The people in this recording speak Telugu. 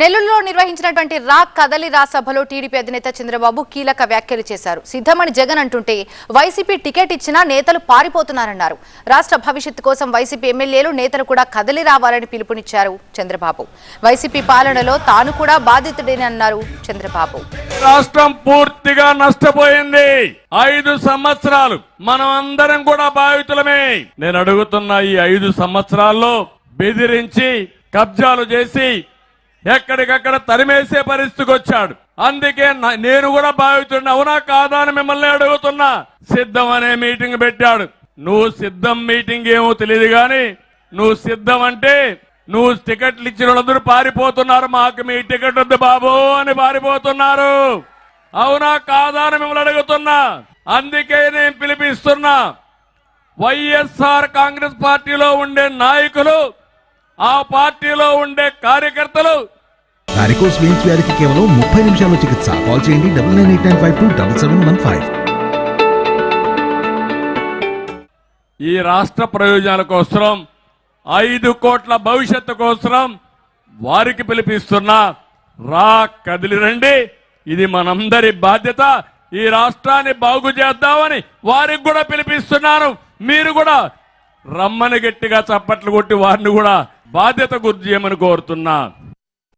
నెల్లూరులో నిర్వహించినటువంటి రా కదలి రా సభలో టీడీపీ అధినేత చంద్రబాబు కీలక వ్యాఖ్యలు చేశారు. సిద్ధమణి జగన్ అంటుంటే వైసీపీ టికెట్ ఇచ్చినా నేతలు పారిపోతున్నారన్నారు. రాష్ట్ర భవిష్యత్తు కోసం వైసీపీ ఎమ్మెల్యేలు నేతలు కూడా కదలి రావాలని పిలుపునిచ్చారు చంద్రబాబు. వైసీపీ పాలనలో తాను కూడా బాధితుడేనన్నారు చంద్రబాబు. రాష్ట్రం పూర్తిగా నష్టపోయింది. ఐదు సంవత్సరాలు మనం అందరం కూడా బాధితులమే. నేను అడుగుతున్న ఈ ఐదు సంవత్సరాల్లో బెదిరించి కబ్జాలు చేసి ఎక్కడికక్కడ తరిమేసే పరిస్థితికి వచ్చాడు. అందుకే నేను కూడా భావితున్నా అవునా కాదా అని మిమ్మల్ని అడుగుతున్నా. సిద్ధం అనే మీటింగ్ పెట్టాడు. నువ్వు సిద్ధం మీటింగ్ ఏమో తెలియదు గాని నువ్వు సిద్ధం అంటే నువ్వు టికెట్లు ఇచ్చిన వాళ్ళందరూ పారిపోతున్నారు. మాకు మీ టికెట్ వద్దు బాబు అని పారిపోతున్నారు. అవునా కాదా అని మిమ్మల్ని అడుగుతున్నా. అందుకే నేను పిలిపిస్తున్నా. వైఎస్ఆర్ కాంగ్రెస్ పార్టీలో ఉండే నాయకులు ఆ పార్టీలో ఉండే కార్యకర్తలు వారికోస్ వెయిన్స్ వ్యాధికి కేవలం ముప్పై నిమిషాల్లో చికిత్స. కాల్ చేయండి double nine eight nine five two double seven one five. ఈ రాష్ట్ర ప్రయోజనాల కోసం ఐదు కోట్ల భవిష్యత్తు కోసం వారికి పిలిపిస్తున్నా రా కదిలి రండి. ఇది మనందరి బాధ్యత. ఈ రాష్ట్రాన్ని బాగు చేద్దామని వారికి కూడా పిలిపిస్తున్నాను. మీరు కూడా రమ్మని గట్టిగా చప్పట్లు కొట్టి వారిని కూడా బాధ్యత గుర్తు చేయమని కోరుతున్నా.